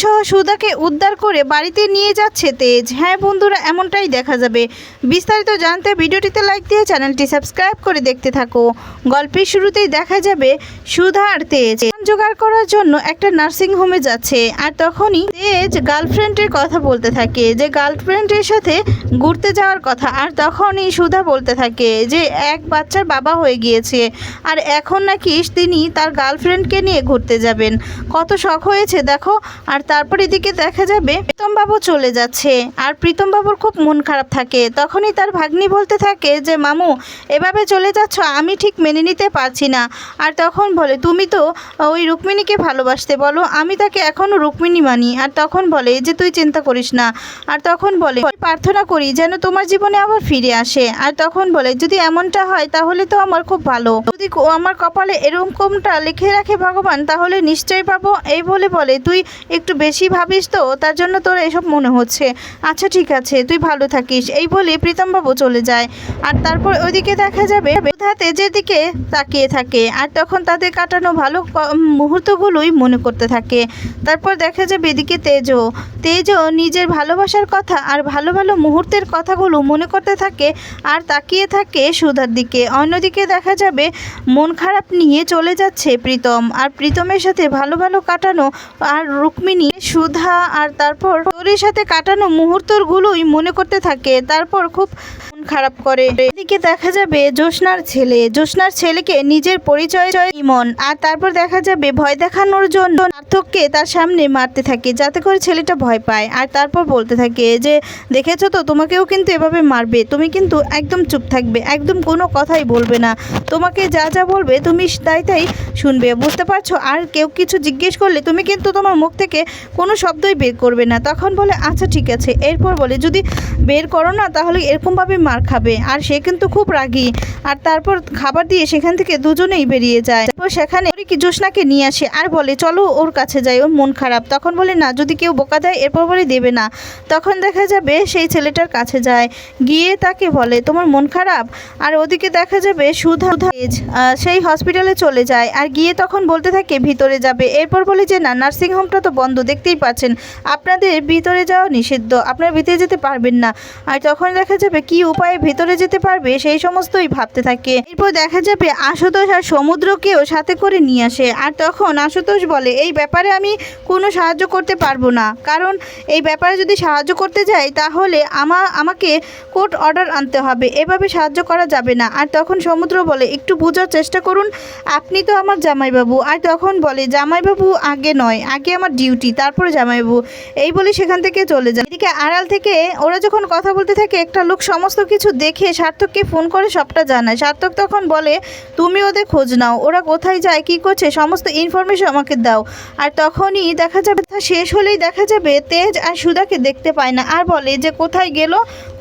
সহ সুদাকে উদ্ধার করে বাড়িতে নিয়ে যাচ্ছে তেজ। হ্যাঁ বন্ধুরা, এমনটাই দেখা যাবে। বিস্তারিত জানতে ভিডিওটিতে লাইক দিয়ে চ্যানেলটি সাবস্ক্রাইব করে দেখতে থাকো। গল্পের শুরুতেই দেখা যাবে সুধা আর তেজ। জোগাড় করার জন্য একটা নার্সিং হোমে যাচ্ছে। আর তখনই তেজ গার্লফ্রেন্ডের কথা বলতে থাকে, যে গার্লফ্রেন্ডের সাথে ঘুরতে যাওয়ার কথা। আর তখনই সুধা বলতে থাকে যে, এক বাচ্চার বাবা হয়ে গিয়েছে, আর এখন নাকি তিনি তার গার্লফ্রেন্ডকে নিয়ে ঘুরতে যাবেন। কত শখ হয়েছে, দেখো। আর তারপর এদিকে দেখা যাবে, প্রীতমবাবু চলে যাচ্ছে, আর প্রীতমবাবুর খুব মন খারাপ থাকে। তখনই তার ভাগ্নি বলতে থাকে যে, মামু, এভাবে চলে যাচ্ছ, আমি ঠিক মেনে নিতে পারছি না। আর তখন বলে, তুমি তো ওই রুক্মিণীকে ভালোবাসতে বলো, আমি তাকে এখনও রুক্মিণী মানি। আর তখন বলে যে তুই চিন্তা করিস না। আর তখন বলে, "আমি প্রার্থনা করি যেন তোমার জীবনে আবার ফিরে আসে। আর তখন বলে, যদি এমনটা হয় তাহলে তো আমার খুব ভালো। যদি আমার কপালে এরকমটা লিখে রাখে ভগবান, তাহলে নিশ্চয়ই পাবো। এই বলে বলে, তুই একটু বেশি ভাবিস তো, তার জন্য তোর এসব মনে হচ্ছে। আচ্ছা ঠিক আছে, তুই ভালো থাকিস। এই বলে প্রীতমবাবু চলে যায়। আর তারপর ওইদিকে দেখা যাবে তেজের দিকে তাকিয়ে থাকে। আর তখন তাদের কাটানো ভালো মুহূর্তগুলোই মনে করতে থাকে। তারপর দেখা যাবে এদিকে তেজও। তেজও নিজের ভালোবাসার কথা আর ভালো ভালো মুহূর্তের কথাগুলো মনে করতে থাকে আর তাকিয়ে থাকে সুধার দিকে। অন্যদিকে দেখা যাবে মন খারাপ নিয়ে চলে যাচ্ছে প্রীতম আর প্রীতমের সাথে ভালো ভালো কাটানো আর রুক্মিণী, সুধা আর তারপর তোরের সাথে কাটানো মুহূর্তগুলোই মনে করতে থাকে। তারপর খুব খারাপ করে। এদিকে দেখা যাবে জ্যোৎস্নার ছেলে। জ্যোৎস্নার ছেলেকে নিজের পরিচয় ইমন। আর তারপর দেখা যাবে ভয় দেখানোর জন্য সার্থককে তার সামনে মারতে থাকে, যাতে করে ছেলেটা ভয় পায়। আর তারপর বলতে থাকে যে, দেখেছ তো, তোমাকেও কিন্তু এভাবে মারবে। তুমি কিন্তু একদম চুপ থাকবে, একদম কোনো কথাই বলবে না। তোমাকে যা যা বলবে তুমি তাই তাই শুনবে। বুঝতে পারছ? আর কেউ কিছু জিজ্ঞেস করলে তুমি কিন্তু তোমার মুখ থেকে কোনো শব্দই বের করবে না। তখন বলে আচ্ছা ঠিক আছে। এরপর বলে, যদি বের করো না, তাহলে এরকমভাবে মার খাবে। আর সে কিন্তু খুব রাগী। আর তারপর খাবার দিয়ে সেখান থেকে দুজনেই বেরিয়ে যায়। তারপর সেখানে কি জোসনাকে নিয়ে আসে আর বলে, চলো ওর কাছে যাই, ওর মন খারাপ। তখন বলে, না, যদি কেউ বোকা দেয়, এরপর বলে দেবে না। তখন দেখা যাবে সেই ছেলেটার কাছে যায়। গিয়ে তাকে বলে, তোমার মন খারাপ? আর ওদিকে দেখা যাবে সুধা সেই হসপিটালে চলে যায়। আর গিয়ে তখন বলতে থাকে, ভিতরে যাবে। এরপর বলে যে, না নার্সিংহোমটা তো বন্ধ, দেখতেই পাচ্ছেন। আপনাদের ভিতরে যাওয়া নিষিদ্ধ। আপনারা ভিতরে যেতে পারবেন না। আর তখন দেখা যাবে, কি উপায়ে ভিতরে যেতে পারবে, সেই সমস্তই ভাবতে থাকে। এরপর দেখা যাবে আশুতোষ আর সমুদ্রকেও সাথে করে নিয়ে আসে। আর তখন আশুতোষ বলে, এই ব্যাপারে আমি কোনো সাহায্য করতে পারব না। কারণ এই ব্যাপারে যদি সাহায্য করতে যাই, তাহলে আমা, আমাকে কোর্ট অর্ডার আনতে হবে। এভাবে সাহায্য করা যাবে না। আর তখন সমুদ্র বলে, একটু বোঝার চেষ্টা করুন। আপনি তো আমার জামাইবাবু। আর তখন বলে, জামাইবাবু আগে নয়, আগে আমার ডিউটি, তারপরে জামাইবাবু। এই বলে সেখান থেকে চলে যায়। এদিকে আড়াল থেকে ওরা যখন কথা বলতে থাকে, একটা লোক সমস্ত কিছু দেখে সার্থককে ফোন করে সবটা জানায়। সার্থক তখন বলে, তুমি ওদের খোঁজ নাও, ওরা কোথায় যায়, কি করছে, সমস্ত ইনফরমেশন আমাকে দাও। আর তখনই দেখা যাবে, তা শেষ হলেই দেখা যাবে, তেজ আর সুধাকে দেখতে পায় না। আর বলে, যে কোথায় গেল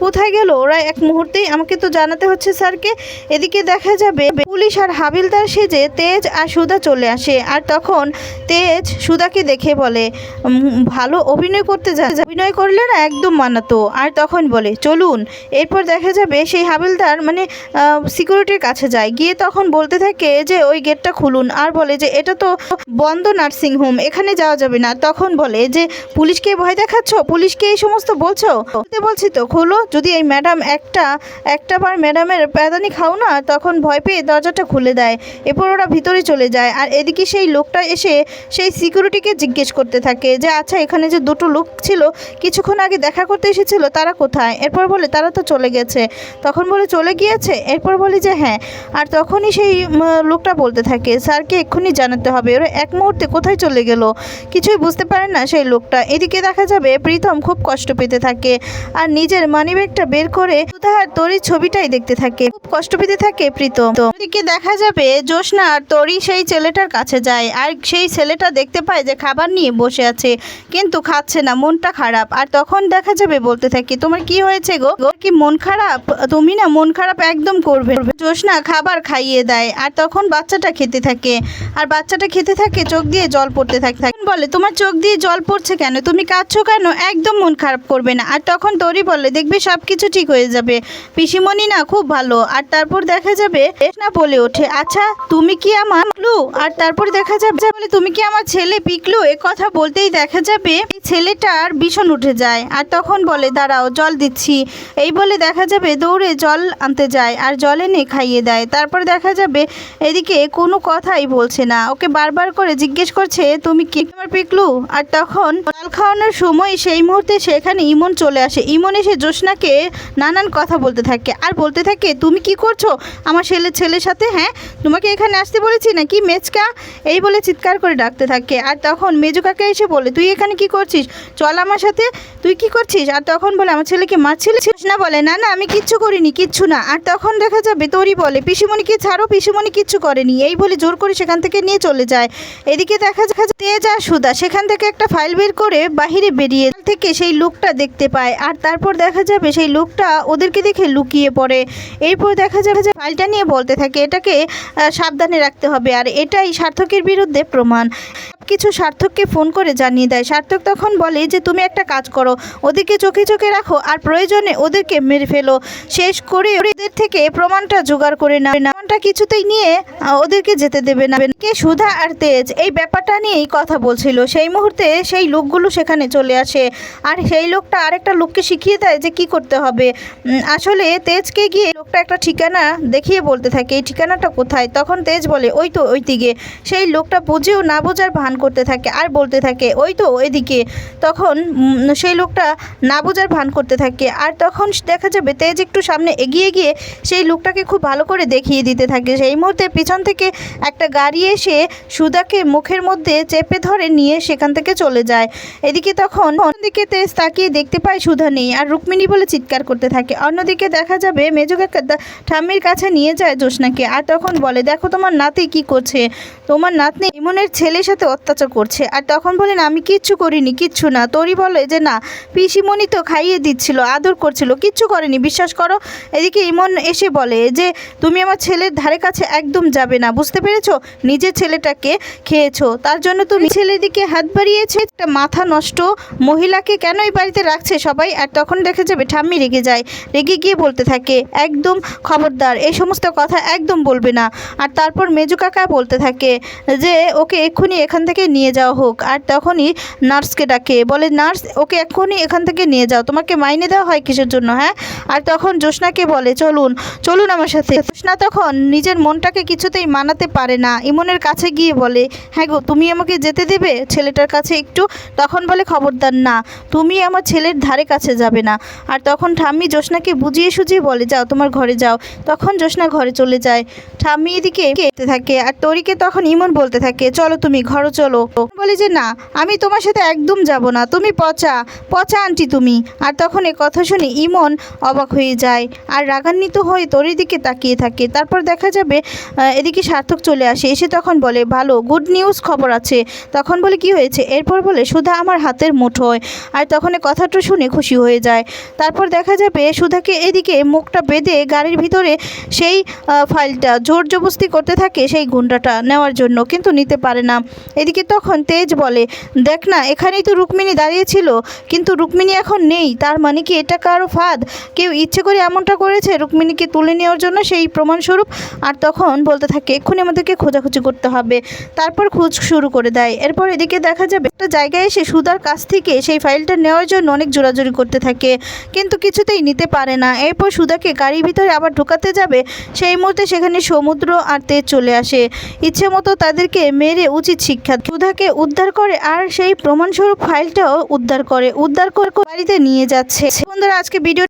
কোথায় গেল, ওরা এক মুহূর্তেই আমাকে তো জানাতে হচ্ছে স্যারকে। এদিকে দেখা যাবে, পুলিশ আর হাবিলদার সেজে তেজ আর সুধা চলে আসে। আর তখন তেজ সুধাকে দেখে বলে ভালো অভিনয় করতে যা, অভিনয় করলে না একদম মানাতো। আর তখন বলে, চলুন। এরপর দেখা যাবে, সেই হাবিলদার মানে সিকিউরিটির কাছে যায়। গিয়ে তখন বলতে থাকে যে, ওই গেটটা খুলুন। আর বলে যে, এটা তো বন্ধ নার্সিং হোম এখানে যাওয়া যাবে না। তখন বলে যে পুলিশকে ভয় দেখাচ্ছ? পুলিশকে এই সমস্ত বলছো? বলছি তো, খোলো। যদি এই ম্যাডাম একটা একটা বার ম্যাডামের প্যাদানি খাও না, তখন ভয় পেয়ে দরজাটা খুলে দেয়। এরপর ওরা ভিতরে চলে যায়। আর এদিকে সেই লোকটা এসে, সেই সিকিউরিটিকে জিজ্ঞেস করতে থাকে যে আচ্ছা এখানে যে দুটো লোক ছিল, কিছুক্ষণ আগে দেখা করতে এসেছিল, তারা কোথায়? এরপর বলে, তারা তো চলে গেছে। তখন বলে চলে গিয়েছে? এরপর বলি যে হ্যাঁ। আর তখনই সেই লোকটা বলতে থাকে স্যারকে এক্ষুনি জানাতে হবে। ওরা এক মুহূর্তে কোথায় চলে গেল? কিছুই বুঝতে পারে না সেই লোকটা। এদিকে দেখা যাবে প্রীতম খুব কষ্ট পেতে থাকে আর নিজের মানিব্যাগটা বের করে আর তরি ছবিটাই দেখতে থাকে। খুব কষ্ট পেতে থাকে প্রীতম। তো এদিকে দেখা যাবে জ্যোৎস্না আর তরি সেই ছেলেটার কাছে যায় আর সেই ছেলেটা দেখতে পায় যে খাবার নিয়ে বসে আছে কিন্তু খাচ্ছে না মনটা খারাপ। আর তখন দেখা যাবে বলতে থাকে তোমার কি হয়েছে গো, কি মন খারাপ? তুমি না মন খারাপ একদম করবে জ্যোৎস্না খাবার খাইয়ে দেয়, আর তখন বাচ্চাটা খেতে থাকে। আর বাচ্চাটা খেতে থাকে, চোখ দিয়ে জল পড়তে থাকে। বলে, তোমার চোখ দিয়ে জল পড়ছে কেন? তুমি কাঁদছো কেন? একদম মন খারাপ করবে না। আর তখন তরি বলে, দেখবে সব কিছু ঠিক হয়ে যাবে। পিসিমণি না খুব ভালো। আর তারপর দেখা যাবে না বলে ওঠে আচ্ছা তুমি কি আমার পিকলু? আর তারপর দেখা যাবে বলে, তুমি কি আমার ছেলে পিকলু? এ কথা বলতেই দেখা যাবে ছেলেটার ভীষণ উঠে যায়। আর তখন বলে, দাঁড়াও, জল দিচ্ছি। এই বলে দেখা যাবে দৌড়ে জল আনতে যায় আর জল এনে খাইয়ে দেয়। তারপর দেখা যাবে এদিকে কোনো কথাই বলছে না। ওকে বারবার করে জিজ্ঞেস করছে, তুমি কি তোমার পিকলু? আর তখন জল খাওয়ানোর সময় সেই মুহূর্তে সেখানে ইমন চলে আসে। ইমন এসে জোসনাকে নানান কথা বলতে থাকে। আর বলতে থাকে, তুমি কি করছ? আমার ছেলে, ছেলের সাথে হ্যাঁ? তোমাকে এখানে আসতে বলেছি নাকি? মেজকা এই বলে চিৎকার করে ডাকতে থাকে। আর তখন মেজু কাকা এসে বলে, তুই এখানে কি করছিস? চল আমার সাথে, তুই কি করছিস? আর তখন বলে, আমার ছেলেকে মারছিলে না বলে, না না আমি কিচ্ছু করিনি, কিচ্ছু না। আর তখন দেখা যাবে, তোরই বলে পিসিমণিকে ছাড়ো? পিসিমণি কিচ্ছু করেনি। এই বলে জোর করে সেখান থেকে নিয়ে চলে যায়। এদিকে দেখা যায় তেজ আর সুদা সেখান থেকে একটা ফাইল বের করে বাহিরে বেরিয়ে থেকে সেই লোকটা দেখতে পায়। আর তারপর দেখা যাবে, সেই লোকটা ওদেরকে দেখে লুকিয়ে পড়ে। এরপর দেখা যাবে, যে ফাইলটা নিয়ে বলতে থাকে, এটাকে সাবধানে রাখতে হবে। আর এটাই সার্থকের বিরুদ্ধে প্রমাণ। কিছু সার্থককে ফোন করে জানিয়ে দেয়। সার্থক তখন বলে যে, তুমি একটা কাজ করো ওদেরকে চোখে চোখে রাখো আর প্রয়োজনে ওদেরকে মেরে ফেলো। শেষ করে ওদের থেকে প্রমাণটা জোগাড় করে না প্রমাণটা কিছুতেই নিয়ে ওদেরকে যেতে দেবে না। কে সুধা আর তেজ, এই ব্যাপারটা নিয়েই কথা বলছিল। সেই মুহূর্তে সেই লোকগুলো সেখানে চলে আসে আর সেই লোকটা আরেকটা লোককে শিখিয়ে দেয় যে, কি করতে হবে? আসলে তেজকে গিয়ে লোকটা একটা ঠিকানা দেখিয়ে বলতে থাকে, এই ঠিকানাটা কোথায়? তখন তেজ বলে, ওই তো ওই দিকে সেই লোকটা বুঝেও না বোঝার ভান করতে থাকে আর বলতে থাকে, ওই তো ওইদিকে। তখন সেই লোকটা না বোঝার ভান করতে থাকে আর তখন দেখা যাবে তেজ একটু সামনে এগিয়ে গিয়ে সেই লোকটাকে খুব ভালো করে দেখিয়ে দিতে থাকে। সেই মুহূর্তে পিছন থেকে একটা গাড়ি এসে সুদাকে মুখের মধ্যে চেপে ধরে নিয়ে সেখান থেকে চলে যায়। এদিকে তখন অন্যদিকে তেজ তাকিয়ে দেখতে পায় সুধা নেই আর রুক্মিণী বলে চিৎকার করতে থাকে। অন্যদিকে দেখা যাবে মেজো কাকা তা- ঠাম্মির কাছে নিয়ে যায় জোসনাকে আর তখন বলে, দেখো তোমার নাতি কি করছে? তোমার নাতনি ইমনের ছেলের সাথে অত্যাচার করছে। আর তখন বলেন, আমি কিচ্ছু করিনি, কিচ্ছু না। তোরই বলে যে, না, পিসিমণি তো খাইয়ে দিচ্ছিল, আদর করছিল, কিচ্ছু করেনি। বিশ্বাস করো? এদিকে ইমন এসে বলে যে, তুমি আমার ছেলের ধারে কাছে একদম যাবে না, বুঝতে পেরেছ? নিজের ছেলেটাকে খেয়েছো। তার জন্য তুমি ছেলের দিকে হাত বাড়িয়েছে। একটা মাথা নষ্ট মহিলাকে কেন এই বাড়িতে রাখছে সবাই? আর তখন দেখা যাবে, ঠাম্মি রেগে যায়। রেগে গিয়ে বলতে থাকে, একদম খবরদার, এই সমস্ত কথা একদম বলবে না। আর তারপর মেজু কাকা বলতে থাকে যে, ওকে এক্ষুনি এখান থেকে নিয়ে যাওয়া হোক। আর তখনই নার্সকে ডাকে, বলে, নার্স, ওকে এক্ষুনি এখান থেকে নিয়ে যাও। তোমাকে মাইনে দেওয়া হয় কিসের জন্য হ্যাঁ? আর তখন জোসনাকে বলে, চলুন চলুন আমার সাথে। জোসনা তখন নিজের মনটাকে কিছুতেই মানাতে পারে না। ইমনের কাছে গিয়ে বলে হ্যাঁ গো, তুমি আমাকে যেতে দেবে? ছেলেটার কাছে একটু? তখন বলে, খবরদার, না, তুমি আমার ছেলের ধারে কাছে যাবে না। আর তখন ঠাম্মি জোসনাকে বুঝিয়ে সুঝিয়ে বলে, যাও, তোমার ঘরে যাও। তখন জোসনা ঘরে চলে যায়। ঠাম্মি এদিকে থাকে, আর তরিকে তখন ইমন বলতে থাকে, চলো তুমি ঘরে চলো। বলে যে, না, আমি তোমার সাথে একদম যাব না। তুমি পচা পচা আন্টি তুমি। আর তখন এ কথা শুনে ইমন অবাক হয়ে যায়। আর রাগান্বিত হয়ে তরির দিকে তাকিয়ে থাকে। তারপর দেখা যাবে এদিকে সার্থক চলে আসে। এসে তখন বলে, ভালো গুড নিউজ খবর আছে। তখন বলে, কি হয়েছে? এরপর বলে, সুধা আমার হাতের মুঠোয় আর তখন এ কথাটা শুনে খুশি হয়ে যায়। তারপর দেখা যাবে, সুধাকে এদিকে মুখটা বেঁধে গাড়ির ভিতরে সেই ফাইলটা জোর জবস্তি করতে থাকে সেই গুন্ডাটা নেওয়ার জন্য। কিন্তু নিতে পারে না। এদিকে তখন তেজ বলে, দেখ না, এখানেই তো রুক্মিণী দাঁড়িয়েছিল কিন্তু রুক্মিণী এখন নেই, তার মানে কি এটা কারও ফাঁদ? কেউ ইচ্ছে করে এমনটা করেছে, রুক্মিণীকে তুলে নেওয়ার জন্য সেই প্রমাণস্বরূপ? আর তখন বলতে থাকে, এক্ষুনি আমাদেরকে খোঁজাখুঁজি করতে হবে। তারপর খোঁজ শুরু করে দেয়। এরপর এদিকে দেখা যাবে, একটা জায়গায় এসে সুদার কাছ থেকে সেই ফাইলটা নেওয়ার জন্য অনেক জোরাজোরি করতে থাকে, কিন্তু কিছুতেই নিতে পারে না। এরপর সুদাকে গাড়ির ভিতরে আবার ঢোকাতে যাবে। সেই মুহূর্তে সেখানে সমুদ্র আর তেজ চলে আসে। ইচ্ছে মতো তাদেরকে মেরে উচিত শিক্ষা সুধাকে উদ্ধার করে আর সেই প্রমাণস্বরূপ ফাইলটাও উদ্ধার করে উদ্ধার করে বাড়িতে নিয়ে যাচ্ছে। বন্ধুরা, আজকে ভিডিও